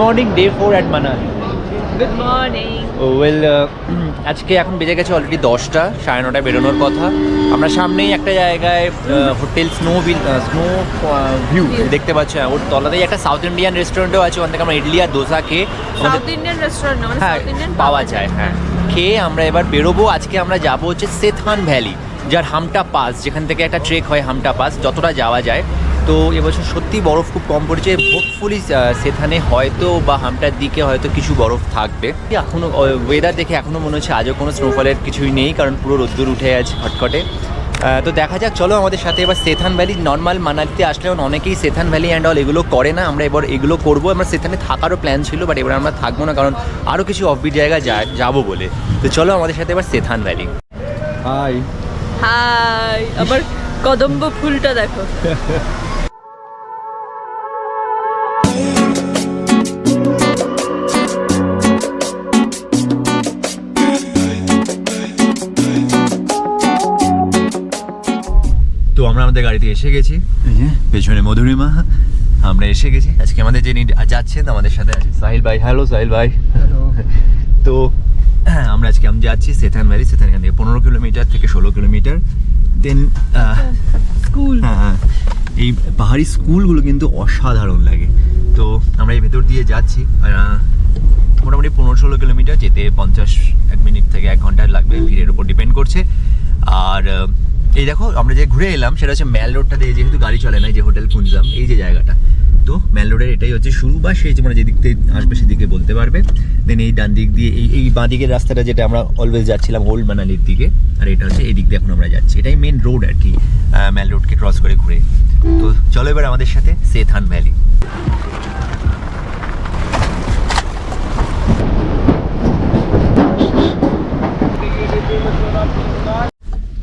Morning day four at Manali good morning well আজকে এখন বেজে গেছে অলরেডি দশটা সাড়ে নটায় বেরোনোর কথা। আমরা সামনেই একটা জায়গায় হোটেল স্নো বিল স্নো ভিউ দেখতে পাচ্ছি ওর তলাতেই একটা সাউথ ইন্ডিয়ান রেস্টুরেন্টও আছে ওখান থেকে আমরা ইডলি আর দোসা খেয়ে সাউথ ইন্ডিয়ান রেস্টুরেন্ট মানে হ্যাঁ পাওয়া যায় হ্যাঁ। খেয়ে আমরা এবার বেরোবো আজকে আমরা যাব হচ্ছে সেথান ভ্যালি যার হামটা পাস যেখান থেকে একটা ট্রেক হয় হামটা পাস যতটা যাওয়া যায়। তো এবছর সত্যি বরফ খুব কম পড়েছে। হোপফুলি সেখানে হয়তো বা হামটার দিকে হয়তো কিছু বরফ থাকবে। এখনও ওয়েদার দেখে এখনও মনে হচ্ছে আজও কোনো স্নোফলের কিছুই নেই কারণ পুরো রোদ্দুর উঠে আছে খটখটে। তো দেখা যাক চলো আমাদের সাথে এবার সেথান ভ্যালি নর্মাল মানালিতে আসলে অনেকেই সেথান ভ্যালি অ্যান্ড অল এগুলো করে না। আমরা এবার এগুলো করব। আমরা সেখানে থাকারও প্ল্যান ছিল বাট এবার আমরা থাকব না কারণ আরও কিছু অফবিট জায়গা যা- যাব বলে। তো চলো আমাদের সাথে এবার সেথান ভ্যালি হাই হাই আবার কদম্ব ফুলটা দেখো। তো আমরা আমাদের গাড়িতে এসে গেছি। এই পেছনে মধুরিমা আমরা এসে গেছি। আজকে আমাদের যিনি যাচ্ছেন আমাদের সাথে আছে সাহিল ভাই। হ্যালো সাহিল ভাই। তো হ্যাঁ আমরা আজকে আমি যাচ্ছি সেথান ভ্যালি সেথান এখান থেকে পনেরো কিলোমিটার থেকে ষোলো কিলোমিটার। দেন স্কুল হ্যাঁ হ্যাঁ এই পাহাড়ি স্কুলগুলো কিন্তু অসাধারণ লাগে। তো আমরা এই ভেতর দিয়ে যাচ্ছি। আর, মোটামুটি পনেরো ষোলো কিলোমিটার যেতে পঞ্চাশ এক মিনিট থেকে এক ঘণ্টা লাগবে। ভিড়ের উপর ডিপেন্ড করছে। আর এই দেখো, আমরা যে ঘুরে এলাম, সেটা হচ্ছে ম্যাল রোডটা দিয়ে যেহেতু গাড়ি চলে না যে হোটেল কুঞ্জাম এই যে জায়গাটা। তো ম্যাল রোডের এটাই হচ্ছে শুরু, বা সেই যে মানে যেদিক থেকে আসবে সেদিকে বলতে পারবে। দেন এই ডান দিক দিয়ে, এই এই বাঁ দিকের রাস্তাটা যেটা আমরা অলওয়েজ যাচ্ছিলাম ওল্ড মানালির দিকে, আর এটা হচ্ছে এই দিক দিয়ে এখন আমরা যাচ্ছি। এটাই মেন রোড আর কি ম্যাল রোডকে ক্রস করে ঘুরে। তো চলো এবার আমাদের সাথে সেথান ভ্যালি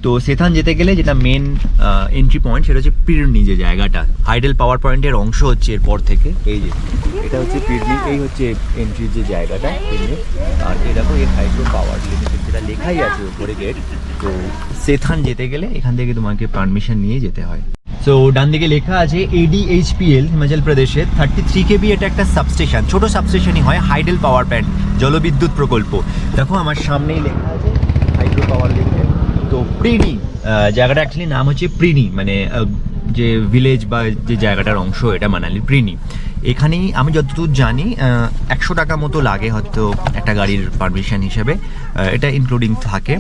তো সেথান যেতে গেলে যেটা মেন এন্ট্রি পয়েন্ট সেটা হচ্ছে পিরনি যে জায়গাটা। হাইডেল পাওয়ার পয়েন্টের অংশ হচ্ছে এরপর থেকে। এই যে, এটা হচ্ছে পিরনি এই হচ্ছে এন্ট্রির যে জায়গাটা আর এই দেখো এই হাইড্রো পাওয়ার লিমিটেড যেটা লেখাই আছে উপরে গেট তো সেথান যেতে গেলে এখান থেকে তোমাকে পারমিশন নিয়ে যেতে হয়। সো ডান দিকে লেখা আছে এডি এডিএইচপিএল হিমাচল প্রদেশে থার্টি থ্রি কেবি এটা একটা সাবস্টেশন ছোট সাবস্টেশনই হয় হাইডেল পাওয়ার প্ল্যান্ট জলবিদ্যুৎ প্রকল্প। দেখো, আমার সামনেই লেখা আছে হাইড্রো পাওয়ার প্রিনি জায়গাটা অ্যাকচুয়ালি নাম হচ্ছে প্রিনি মানে যে ভিলেজ বা যে জায়গাটার অংশ, এটা মানালি প্রিনি এখানেই আমি যতদূর জানি একশো টাকা মতো লাগে হয়তো একটা গাড়ির পারমিশন হিসেবে এটা ইনক্লুডিং থাকে।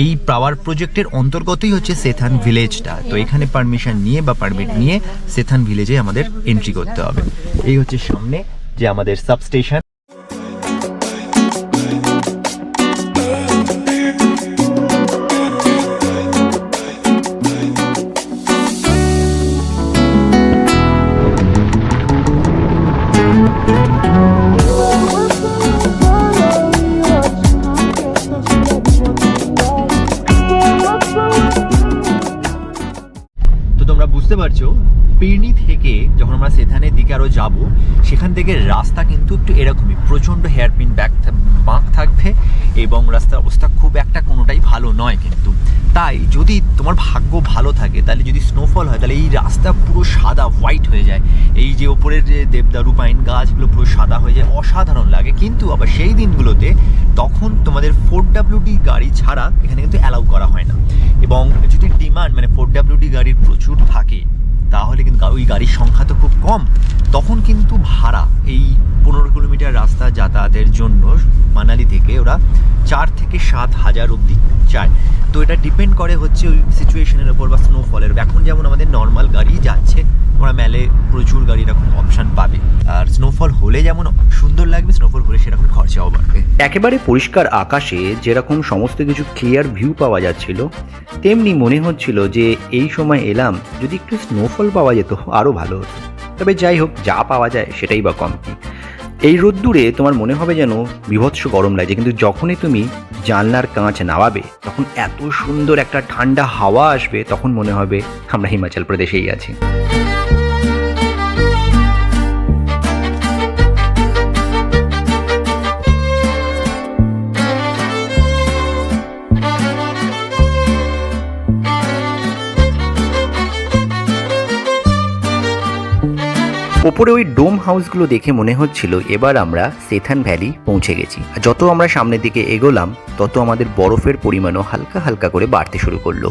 এই পাওয়ার প্রজেক্টের অন্তর্গতই হচ্ছে সেথান ভিলেজটা তো এখানে পারমিশন নিয়ে বা পারমিট নিয়ে সেথান ভিলেজে আমাদের এন্ট্রি করতে হবে। এই হচ্ছে সামনে যে আমাদের সাবস্টেশন যাব সেখান থেকে রাস্তা কিন্তু একটু এরকমই, প্রচণ্ড হেয়ারপিন ব্যাক বাঁক থাকবে এবং রাস্তার অবস্থা খুব একটা কোনোটাই ভালো নয় কিন্তু। তাই যদি তোমার ভাগ্য ভালো থাকে, তাহলে যদি স্নোফল হয়, তাহলে এই রাস্তা পুরো সাদা হোয়াইট হয়ে যায়। এই যে ওপরের যে দেবদারু পাইন গাছগুলো পুরো সাদা হয়ে যায়, অসাধারণ লাগে। কিন্তু আবার সেই দিনগুলোতে তখন তোমাদের ফোর ডাব্লিউডি গাড়ি ছাড়া এখানে কিন্তু অ্যালাউ করা হয় না। এবং যদি ডিমান্ড মানে ফোর ডাব্লিউডি গাড়ির প্রচুর থাকে তাহলে কিন্তু ওই গাড়ির সংখ্যা তো খুব কম। তখন কিন্তু ভাড়া, এই পনেরো কিলোমিটার রাস্তা যাতায়াতের জন্য মানালি থেকে ওরা চার থেকে সাত হাজার অবধি চায়। তো এটা ডিপেন্ড করে হচ্ছে ওই সিচুয়েশনের ওপর বা স্নোফলের এখন যেমন আমাদের নর্মাল গাড়ি যাচ্ছে তোমরা মেলে প্রচুর গাড়ি এরকম অপশান পাবে। আর স্নোফল হলে যেমন সুন্দর লাগবে স্নোফল হলে সেরকম খরচাও বাড়বে। একেবারে পরিষ্কার আকাশে যেরকম সমস্ত কিছু ক্লিয়ার ভিউ পাওয়া যাচ্ছিল, তেমনি মনে হচ্ছিল যে এই সময় এলাম, যদি একটু স্নোফল পাওয়া যেত, আরও ভালো হতো। তবে যাই হোক, যা পাওয়া যায় সেটাই বা কম। এই রোদ্দুরে তোমার মনে হবে যেন বিভৎস গরম লাগছে, কিন্তু যখনই তুমি জানলার কাঁচ নামাবে, তখন এত সুন্দর একটা ঠান্ডা হাওয়া আসবে, তখন মনে হবে আমরা হিমাচল প্রদেশেই আছি। ওপরে ওই ডোম হাউসগুলো দেখে মনে হচ্ছিল এবার আমরা সেথান ভ্যালি পৌঁছে গেছি। আর যত আমরা সামনের দিকে এগোলাম, তত আমাদের বরফের পরিমাণও হালকা হালকা করে বাড়তে শুরু করল।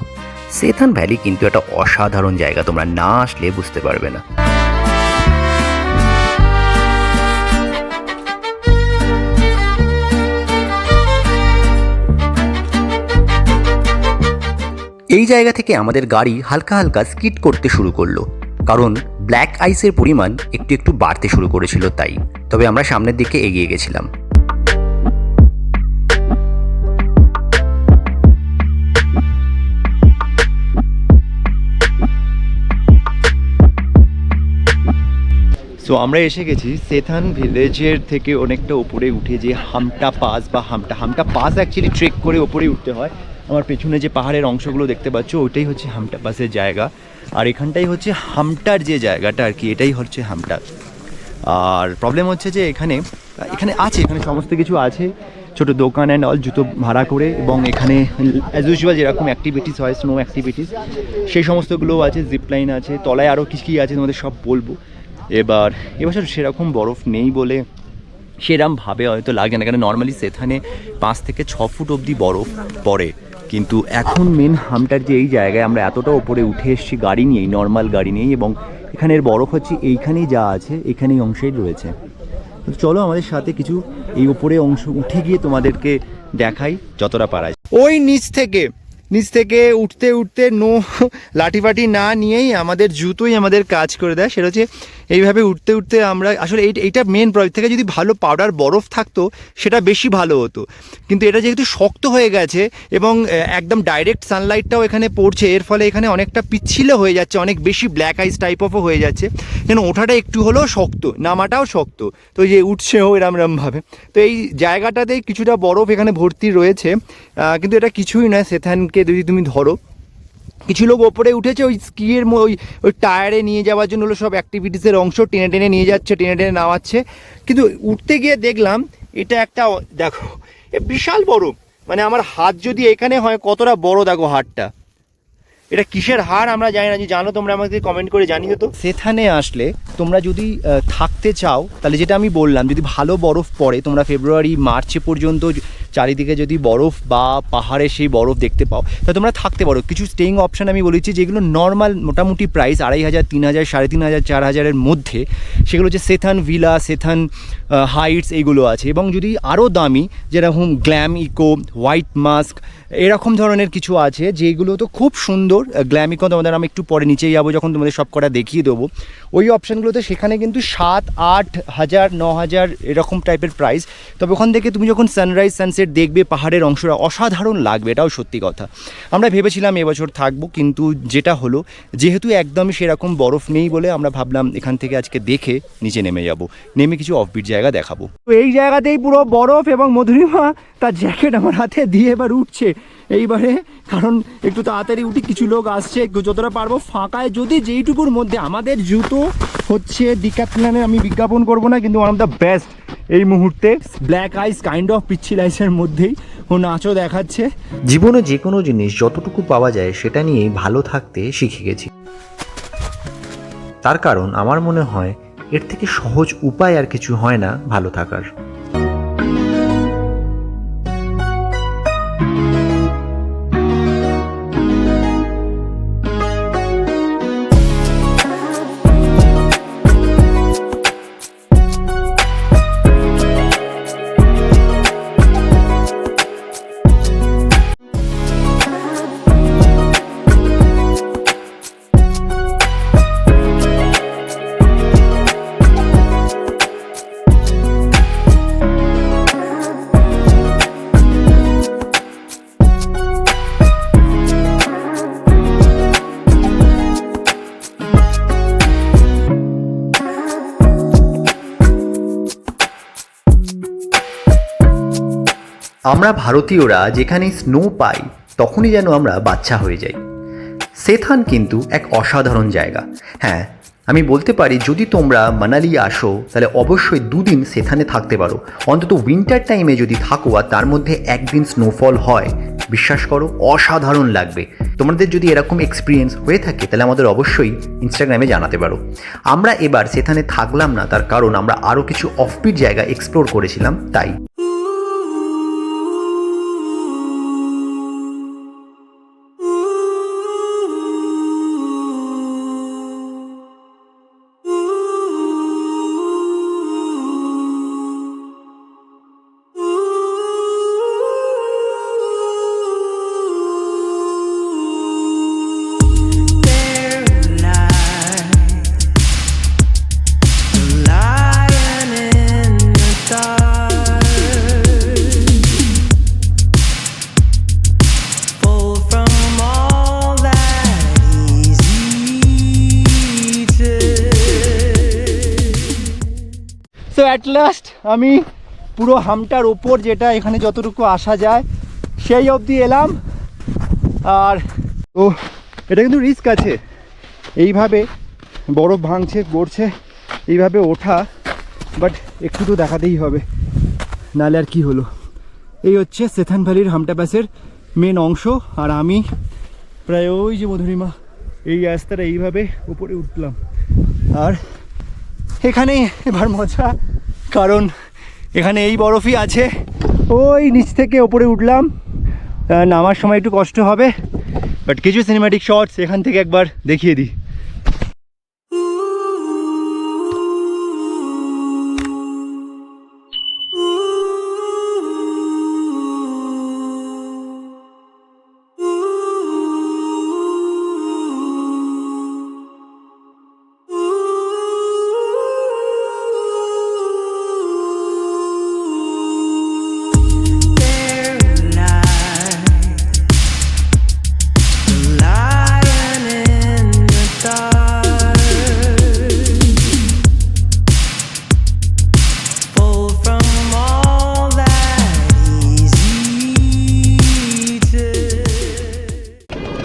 সেথান ভ্যালি কিন্তু একটা অসাধারণ জায়গা, তোমরা না আসলে বুঝতে পারবে না। এই জায়গা থেকে আমাদের গাড়ি হালকা হালকা স্কিড করতে শুরু করল, কারণ ব্ল্যাক আইসের পরিমাণ একটু একটু বাড়তে শুরু করেছিল তাই, তবে আমরা সামনের দিকে এগিয়ে গেছিলাম। সো আমরা এসে গেছি সেথান ভিলেজের থেকে অনেকটা উপরে উঠে যে হামটা পাস বা Hampta Hampta pass actually trek করে উপরে উঠতে হয়। আমার পেছনে যে পাহাড়ের অংশগুলো দেখতে পাচ্ছ, ওইটাই হচ্ছে হামটা পাসের জায়গা। আর এখানটাই হচ্ছে হামটার যে জায়গাটা আর কি, এটাই হচ্ছে হামটার। আর প্রবলেম হচ্ছে যে এখানে এখানে আছে, এখানে সমস্ত কিছু আছে, ছোট দোকান অ্যান্ড অল জুতো ভাড়া করে এবং এখানে অ্যাজ ইউজুয়াল যেরকম অ্যাক্টিভিটিস হয় স্নো অ্যাক্টিভিটিস সেই সমস্তগুলোও আছে জিপলাইন আছে, তলায় আরও কী কী আছে তোমাদের সব বলব। এবার, এবছর সেরকম বরফ নেই বলে সেরম ভাবে হয়তো লাগে না, কেন নর্মালি সেখানে পাঁচ থেকে ছ ফুট অবধি বরফ পড়ে। কিন্তু এখন মেন হামটার যে এই জায়গায় আমরা এতটা উপরে উঠে এসেছি গাড়ি নিয়েই নর্মাল গাড়ি নিয়েই এবং এখানের বরফ হচ্ছে এইখানেই যা আছে, এখানেই অংশেই রয়েছে চলো আমাদের সাথে কিছু এই উপরে অংশ উঠে গিয়ে তোমাদেরকে দেখাই যতটা পারা। ওই নিচ থেকে নিচ থেকে উঠতে উঠতে নো লাঠি ফাটি না নিয়েই আমাদের জুতোই আমাদের কাজ করে দেয় সেটা হচ্ছে এইভাবে উঠতে উঠতে আমরা, আসলে এই, এইটা মেন প্রবলেম থেকে যদি ভালো পাউডার বরফ থাকতো, সেটা বেশি ভালো হতো। কিন্তু এটা যেহেতু শক্ত হয়ে গেছে এবং একদম ডাইরেক্ট সানলাইটটাও এখানে পড়ছে, এর ফলে এখানে অনেকটা পিচ্ছিল হয়ে যাচ্ছে, অনেক বেশি ব্ল্যাক আইস টাইপ অফও হয়ে যাচ্ছে। যেন ওঠাটা একটু হলেও শক্ত, নামাটাও শক্ত। তো যে উঠছেও এরম এরমভাবে তো এই জায়গাটাতেই কিছুটা বরফ এখানে ভর্তি রয়েছে। কিন্তু এটা কিছুই নয় সেথানকে যদি তুমি ধরো কিছু লোক ওপরে উঠেছে, ওই স্কিয়ের ওই ওই টায়ারে নিয়ে যাওয়ার জন্য হলো সব অ্যাক্টিভিটিসের অংশ, টেনে টেনে নিয়ে যাচ্ছে, টেনে টেনে নামাচ্ছে। কিন্তু উঠতে গিয়ে দেখলাম, এটা একটা দেখো, এ বিশাল বড়। মানে আমার হাত যদি এখানে হয়, কতটা বড় দেখো হাতটা। এটা কিসের হার আমরা জানি না, যে জানো তোমরা আমাকে কমেন্ট করে জানিও তো। সেখানে আসলে তোমরা যদি থাকতে চাও, তাহলে যেটা আমি বললাম, যদি ভালো বরফ পড়ে, তোমরা ফেব্রুয়ারি মার্চে পর্যন্ত চারিদিকে যদি বরফ বা পাহাড়ে সেই বরফ দেখতে পাও তাহলে তোমরা থাকতে পারো। কিছু স্টেইং অপশান আমি বলেছি যেগুলো নর্মাল মোটামুটি প্রাইস আড়াই হাজার, তিন হাজার, সাড়ে তিন হাজার, চার হাজারের মধ্যে। সেগুলো হচ্ছে সেথান ভিলা সেথান হাইটস এইগুলো আছে। এবং যদি আরও দামি, যেরকম গ্ল্যাম ইকো হোয়াইট মাস্ক এরকম ধরনের কিছু আছে, যেগুলো তো খুব সুন্দর। গ্ল্যাম ইকো তোমাদের আমি একটু পরে নিচে যাব, যখন তোমাদের সব কটা দেখিয়ে দেবো। ওই অপশানগুলোতে সেখানে কিন্তু সাত, আট হাজার, ন হাজার এরকম টাইপের প্রাইস তবে ওখান থেকে তুমি যখন সানরাইজ সানসেট দেখবে পাহাড়ের অংশটা অসাধারণ লাগবে, এটাও সত্যি কথা। আমরা ভেবেছিলাম এবছর থাকব, কিন্তু যেটা হলো, যেহেতু একদমই সেরকম বরফ নেই বলে আমরা ভাবলাম এখান থেকে আজকে দেখে নিচে নেমে যাব। নেমে কিছু অফবিট জায়গা দেখাবো। তো এই জায়গাতেই পুরো বরফ এবং মধুরিমা তার জ্যাকেট আমার হাতে দিয়ে এবার উঠছে। এইবারে, কারণ একটু তাড়াতাড়ি উঠি কিছু লোক আসছে যতটা পারব ফাঁকায়। যদি যেইটুকুর মধ্যে আমাদের জুতো হচ্ছে ডিক্যাথলনের আমি বিজ্ঞাপন করব না, কিন্তু ওয়ান অফ দ্য বেস্ট এই মুহূর্তে। ব্ল্যাক আইস কাইন্ড অফ পিচ্ছিল আইসের মধ্যেই ও নাচও দেখাচ্ছে। জীবনে যে কোনো জিনিস যতটুকু পাওয়া যায় সেটা নিয়ে ভালো থাকতে শিখে গেছি। তার কারণ আমার মনে হয়, এর থেকে সহজ উপায় আর কিছু হয় না ভালো থাকার। আমরা ভারতীয়রা যেখানে স্নো পাই, তখনই যেন আমরা বাচ্চা হয়ে যাই। সেথান কিন্তু এক অসাধারণ জায়গা। হ্যাঁ আমি বলতে পারি, যদি তোমরা মানালি আসো, তাহলে অবশ্যই দুদিন সেখানে থাকতে পারো। অন্তত উইন্টার টাইমে যদি থাকো আর তার মধ্যে একদিন স্নোফল হয়, বিশ্বাস করো, অসাধারণ লাগবে। তোমাদের যদি এরকম এক্সপিরিয়েন্স হয়ে থাকে, তাহলে আমাদের অবশ্যই ইনস্টাগ্রামে জানাতে পারো। আমরা এবার সেখানে থাকলাম না, তার কারণ আমরা আরও কিছু অফবিট জায়গা এক্সপ্লোর করেছিলাম, তাই। সো অ্যাট লাস্ট আমি পুরো হামটার ওপর যেটা এখানে যতটুকু আসা যায়, সেই অবধি এলাম। আর ও, এটা কিন্তু রিস্ক আছে। এইভাবে বরফ ভাঙছে, পড়ছে, এইভাবে ওঠা বাট একটু তো দেখাতেই হবে। নাহলে আর কি হলো? এই হচ্ছে সেথান ভ্যালির হামটা প্যাসের মেন অংশ, আর আমি প্রায় ওই যে মধুরিমা, এই রাস্তাটা এইভাবে উপরে উঠলাম। আর এখানে এবার মজা। কারণ এখানে এই বরফই আছে। ওই নিচ থেকে ওপরে উঠলাম। নামার সময় একটু কষ্ট হবে। বাট কিছু সিনেমাটিক শর্টস এখান থেকে একবার দেখিয়ে দিই।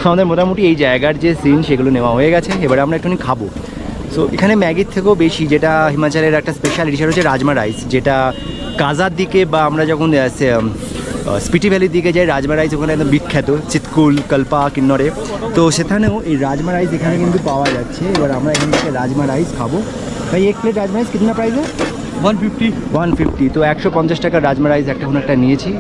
আমাদের মোটামুটি এই জায়গার যে সিন সেগুলো নেওয়া হয়ে গেছে। এবারে আমরা একটুখানি খাব। সো এখানে ম্যাগির থেকেও বেশি যেটা হিমাচলের একটা স্পেশাল ডিশ হচ্ছে রাজমা রাইস যেটা কাজার দিকে বা আমরা যখন স্পিটি ভ্যালির দিকে যাই রাজমা রাইস ওখানে একদম বিখ্যাত চিতকুল কল্পা কিন্নরে। তো সেখানেও এই রাজমা রাইস এখানে কিন্তু পাওয়া যাচ্ছে। এবার আমরা এখান থেকে রাজমা রাইস খাব। ভাই এক plate rajma rice কিতনা price one fifty one fifty তো একশো পঞ্চাশ টাকার রাজমা রাইস একটা কোনো একটা নিয়েছি।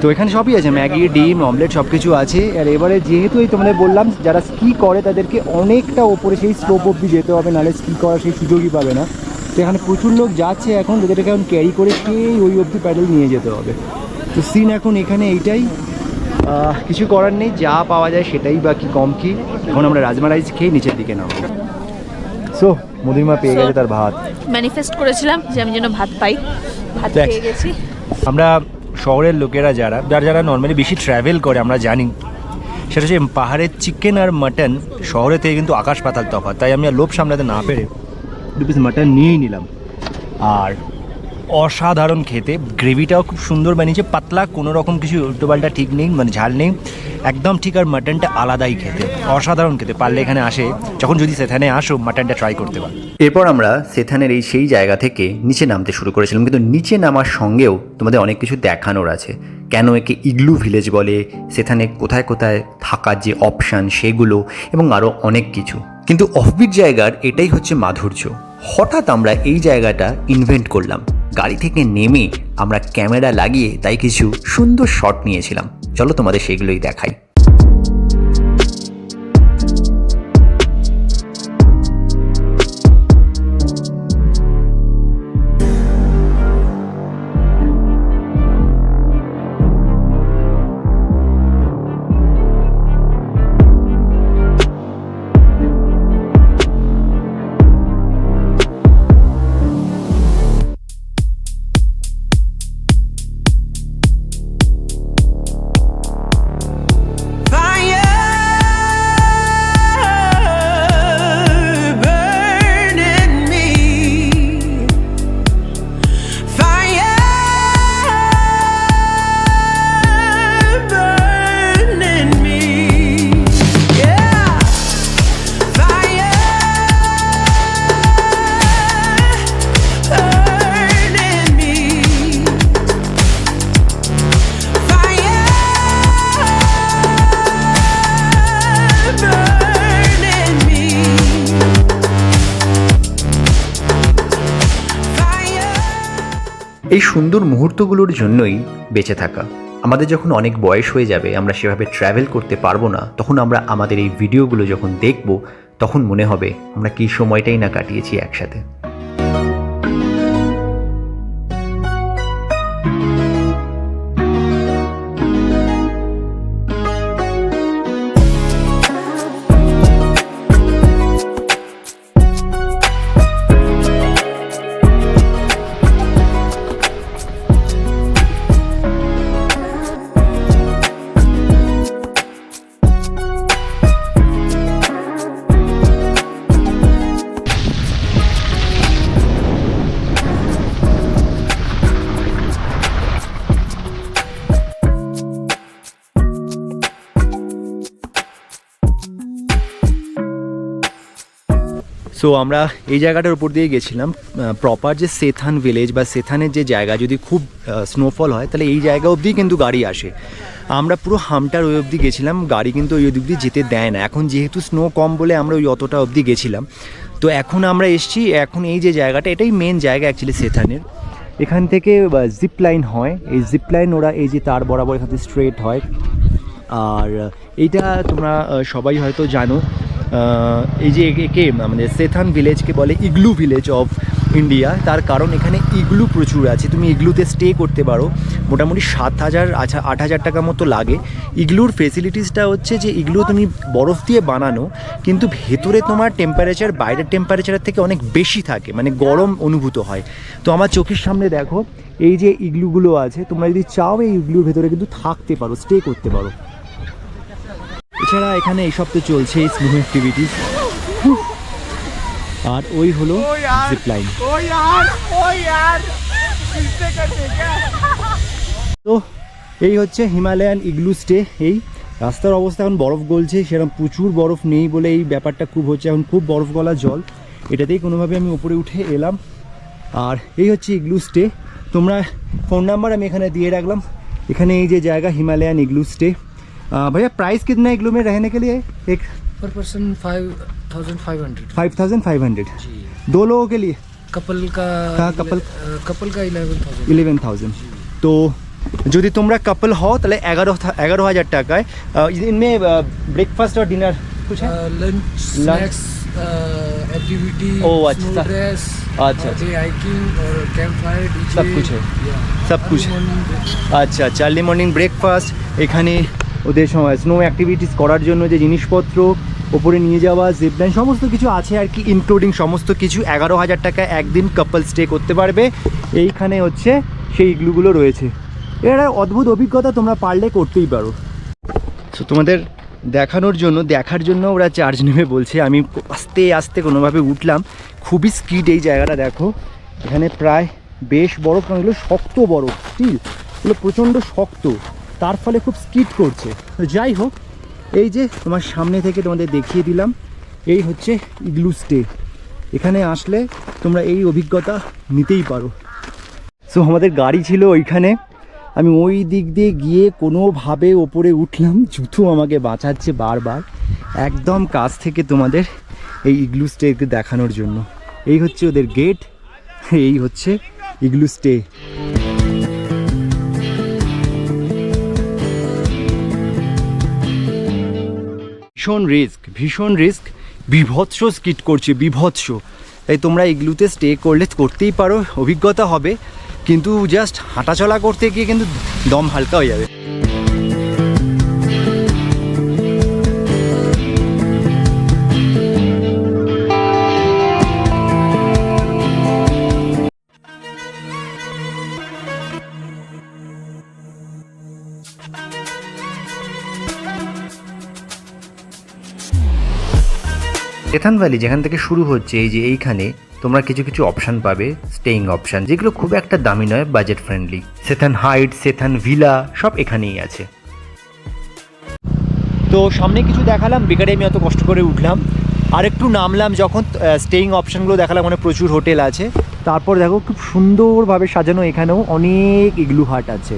তো এখানে সবই আছে ম্যাগি ডিম অমলেট সব কিছু আছে। আর এবারে যেহেতু এই তোমাদের বললাম যারা স্কি করে তাদেরকে অনেকটা ওপরে সেই স্লোপ অব্দি যেতে হবে নাহলে স্কি করার সেই সুযোগই পাবে না। তো এখানে প্রচুর লোক যাচ্ছে এখন তাদেরকে এখন ক্যারি করে সেই ওই অবধি প্যাডেল নিয়ে যেতে হবে। তো সিন এখন এখানে এইটাই। কিছু করার নেই যা পাওয়া যায় সেটাই বা কি কম কি। এখন আমরা রাজমা রাইস খেয়ে নিচের দিকে নামবো। সো মধুরিমা পেয়ে গেছে তার ভাত। ম্যানিফেস্ট করেছিলাম যে আমি যেন ভাত পাই। ভাত পেয়ে গেছি। আমরা শহরের লোকেরা যারা যারা যারা নর্মালি বেশি ট্র্যাভেল করে, আমরা জানি। সেটা হচ্ছে পাহাড়ের চিকেন আর মাটন শহরে থেকে কিন্তু আকাশ পাতাল তফাৎ। তাই আমি আর লোভ সামলাতে না পেরে দু পিস মাটন নিয়েই নিলাম। আর অসাধারণ খেতে গ্রেভিটাও খুব সুন্দর বানিয়েছে, পাতলা, কোনো রকম কিছু উল্টোপাল্টা ঠিক নেই মানে ঝাল নেই। একদম ঠিক আর মাটনটা আলাদাই খেতে, অসাধারণ খেতে। পারলে এখানে আসে, যখন যদি সেখানে আসো, মাটনটা ট্রাই করতে পারো। এরপর আমরা সেথানের এই সেই জায়গা থেকে নিচে নামতে শুরু করেছিলাম, কিন্তু নিচে নামার সঙ্গেও তোমাদের অনেক কিছু দেখানোর আছে। কেন একে ইগলু ভিলেজ বলে সেখানে কোথায় কোথায় থাকার যে অপশান সেগুলো, এবং আরও অনেক কিছু। কিন্তু অফবিট জায়গার এটাই হচ্ছে মাধুর্য। হঠাৎ আমরা এই জায়গাটা ইনভেন্ট করলাম। গাড়ি থেকে নেমে আমরা ক্যামেরা লাগিয়ে তাই কিছু সুন্দর শট নিয়েছিলাম। চলো তোমাদের সেগুলোই দেখাই। এই সুন্দর মুহূর্তগুলোর জন্যই বেঁচে থাকা। আমাদের যখন অনেক বয়স হয়ে যাবে, আমরা সেভাবে ট্র্যাভেল করতে পারব না, তখন আমরা আমাদের এই ভিডিওগুলো যখন দেখব, তখন মনে হবে আমরা কী সময়টাই না কাটিয়েছি একসাথে। সো আমরা এই জায়গাটার উপর দিয়ে গেছিলাম প্রপার যে সেথান ভিলেজ বা সেথানের যে জায়গা, যদি খুব স্নোফল হয়, তাহলে এই জায়গা অবধি কিন্তু গাড়ি আসে। আমরা পুরো হামটার ওই অবধি গেছিলাম, গাড়ি কিন্তু ওই অবধি যেতে দেয় না। এখন যেহেতু স্নো কম বলে আমরা ওই অতটা অবধি গেছিলাম। তো এখন আমরা এসছি, এখন এই যে জায়গাটা, এটাই মেন জায়গা অ্যাকচুয়ালি সেথানের এখান থেকে জিপ লাইন হয়। এই জিপ লাইন ওরা, এই যে তার বরাবর এখান থেকে স্ট্রেট হয়। আর, এইটা তোমরা সবাই হয়তো জানো। এই যে একে আমাদের সেথান ভিলেজকে বলে ইগলু ভিলেজ অফ ইন্ডিয়া, তার কারণ এখানে ইগলু প্রচুর আছে। তুমি ইগলুতে স্টে করতে পারো। মোটামুটি সাত হাজার আচ্ছা আট হাজার টাকা মতো লাগে। ইগলুর ফেসিলিটিসটা হচ্ছে যে ইগলু তুমি বরফ দিয়ে বানানো, কিন্তু ভেতরে তোমার টেম্পারেচার বাইরের টেম্পারেচারের থেকে অনেক বেশি থাকে মানে গরম অনুভূত হয়। তো আমার চোখের সামনে দেখো, এই যে ইগলুগুলো আছে, তোমরা যদি চাও এই ইগলুর ভেতরে কিন্তু থাকতে পারো স্টে করতে পারো। এছাড়া এখানে এই সব তো চলছে স্নো অ্যাক্টিভিটিস আর ওই হলো জিপ তো এই হচ্ছে হিমালয়ান ইগলু স্টে। এই রাস্তার অবস্থা এখন বরফ গলছে সেরকম প্রচুর বরফ নেই বলে এই ব্যাপারটা খুব হচ্ছে। এখন খুব বরফ গলা জল। এটাতেই কোনোভাবে আমি উপরে উঠে এলাম। আর এই হচ্ছে ইগলু স্টে। তোমরা ফোন নাম্বার আমি এখানে দিয়ে রাখলাম। এখানে এই যে জায়গা হিমালয়ান ইগলু স্টে। भैया प्राइस कितना है इग्लू में रहने के लिए एक per person five thousand five hundred five thousand five hundred दो लोगों के लिए कपल का हाँ, couple- कपल का इलेवन थाउजेंड ইলেভেন থাউজেন্ড তো যদি তোমরা কাপল হও তাহলে এগারো থা- এগারো হাজার টাকায় আহ, इनमें ब्रेकफास्ट और डिनर कुछ है लंच स्नैक्स एक्टिविटी ओ, अच्छा। ड्रेस अच्छा, अच्छा। हाइकिंग और कैंप फायर सब कुछ है। सब कुछ है। আচ্ছা আচ্ছা আর্লি মর্নিং ব্রেকফাস্ট এখানে ওদের স্নো অ্যাক্টিভিটিস করার জন্য যে জিনিসপত্র, ওপরে নিয়ে যাওয়া জিপলাইন সমস্ত কিছু আছে আর কি ইনক্লুডিং সমস্ত কিছু। এগারো হাজার টাকা একদিন কাপল স্টে করতে পারবে। এইখানে হচ্ছে সেই ইগলুগুলো রয়েছে। এটা অদ্ভুত অভিজ্ঞতা তোমরা পারলে করতেই পারো। সো তোমাদের দেখানোর জন্য, দেখার জন্য ওরা চার্জ নেবে বলছে। আমি আস্তে আস্তে কোনোভাবে উঠলাম। খুবই স্কিড এই জায়গাটা দেখো। এখানে প্রায় বেশ বরফ কারণ এগুলো শক্ত বরফ। স্টিল এগুলো প্রচণ্ড শক্ত। তার ফলে খুব স্কিড করছে। তো যাই হোক, এই যে তোমার সামনে থেকে তোমাদের দেখিয়ে দিলাম, এই হচ্ছে ইগলু স্টে। এখানে আসলে তোমরা এই অভিজ্ঞতা নিতেই পারো। সো আমাদের গাড়ি ছিল ওইখানে। আমি ওই দিক দিয়ে গিয়ে কোনোভাবে ওপরে উঠলাম। জুতো আমাকে বাঁচাচ্ছে বারবার, একদম কাছ থেকে তোমাদের এই ইগলু স্টেকে দেখানোর জন্য। এই হচ্ছে ওদের গেট এই হচ্ছে ইগলু স্টে। ভীষণ রিস্ক ভীষণ রিস্ক। বিভৎস স্কিট করছে, বিভৎস। তাই তোমরা এগুলোতে স্টে করলে করতেই পারো, অভিজ্ঞতা হবে। কিন্তু জাস্ট হাঁটাচলা করতে গিয়ে কিন্তু দম হালকা হয়ে যাবে। এথান ভ্যালি যেখান থেকে শুরু হচ্ছে এই যে এইখানে, তোমরা কিছু কিছু অপশন পাবে স্টেইং অপশন যেগুলো খুব একটা দামি নয় budget friendly Sethan height Sethan villa সব এখানেই আছে। তো সামনে কিছু দেখালাম বেকারে আমি অত কষ্ট করে উঠলাম। আর একটু নামলাম যখন স্টেইং অপশানগুলো দেখালাম মানে প্রচুর হোটেল আছে। তারপর দেখো, খুব সুন্দরভাবে সাজানো এখানেও অনেক ইগলু হাট আছে।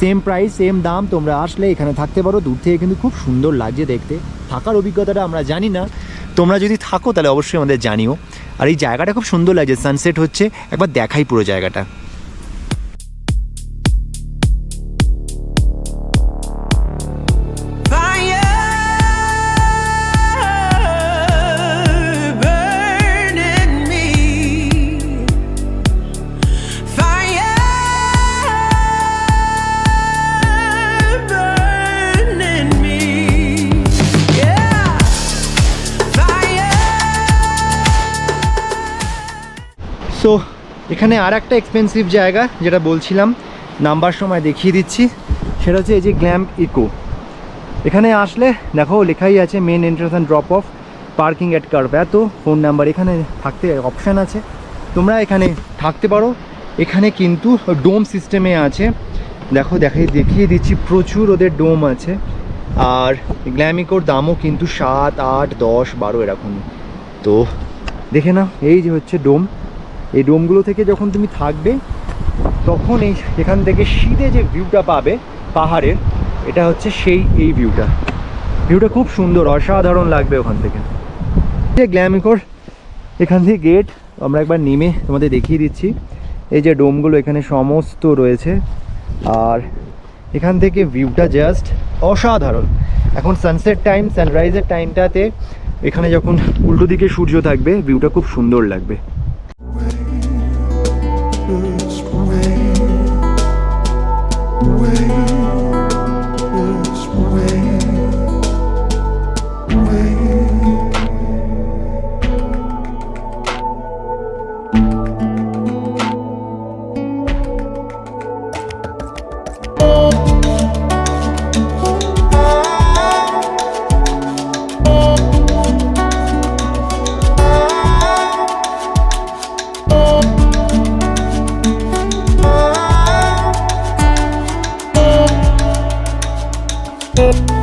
সেম প্রাইস সেম দাম, তোমরা আসলে এখানে থাকতে পারো। দূর থেকে কিন্তু খুব সুন্দর লাগছে দেখতে। থাকার অভিজ্ঞতাটা আমরা জানি না। তোমরা যদি থাকো তাহলে অবশ্যই আমাদের জানিও। আর এই জায়গাটা খুব সুন্দর লাগছে। সানসেট হচ্ছে, একবার দেখাই পুরো জায়গাটা। এখানে আর একটা এক্সপেন্সিভ জায়গা, যেটা বলছিলাম, নাম্বার সময় দেখিয়ে দিচ্ছি। সেটা হচ্ছে এই যে গ্ল্যাম্প ইকো এখানে আসলে, দেখো, লেখাই আছে main entrance and drop off parking at curve এত ফোন নাম্বার এখানে থাকতে অপশান আছে। তোমরা এখানে থাকতে পারো। এখানে কিন্তু ডোম সিস্টেমে আছে। দেখো, দেখাই, দেখিয়ে দিচ্ছি, প্রচুর ওদের ডোম আছে। আর গ্ল্যামিকোর দামও কিন্তু সাত, আট, দশ, বারো এরকম তো, দেখে নাও, এই যে হচ্ছে ডোম এই ডোমগুলো থেকে যখন তুমি থাকবে, তখন এই এখান থেকে শীতে যে ভিউটা পাবে পাহাড়ের, এটা হচ্ছে সেই, এই ভিউটা। ভিউটা খুব সুন্দর, অসাধারণ লাগবে ওখান থেকে। যে গ্ল্যামিকোর এখান থেকে গেট আমরা একবার নেমে তোমাদের দেখিয়ে দিচ্ছি। এই যে ডোমগুলো এখানে সমস্ত রয়েছে, আর এখান থেকে ভিউটা জাস্ট অসাধারণ। এখন সানসেট টাইম সানরাইজের টাইমটাতে এখানে যখন উল্টো দিকে সূর্য থাকবে ভিউটা খুব সুন্দর লাগবে। Thank you.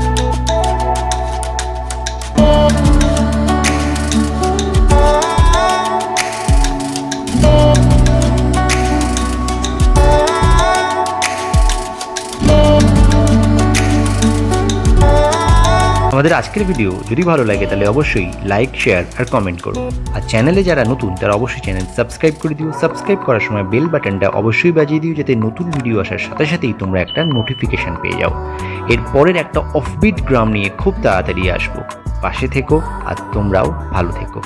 আমাদের আজকের ভিডিও যদি ভালো লাগে, তাহলে অবশ্যই লাইক শেয়ার আর কমেন্ট করো। আর চ্যানেলে যারা নতুন, তারা অবশ্যই চ্যানেল সাবস্ক্রাইব করে দিও। সাবস্ক্রাইব করার সময় বেল বাটনটা অবশ্যই বাজিয়ে দিও, যাতে নতুন ভিডিও আসার সাথে সাথেই তোমরা একটা নোটিফিকেশান পেয়ে যাও। এরপরের একটা অফবিট গ্রাম নিয়ে খুব তাড়াতাড়ি আসব। পাশে থেকো আর তোমরাও ভালো থেকো।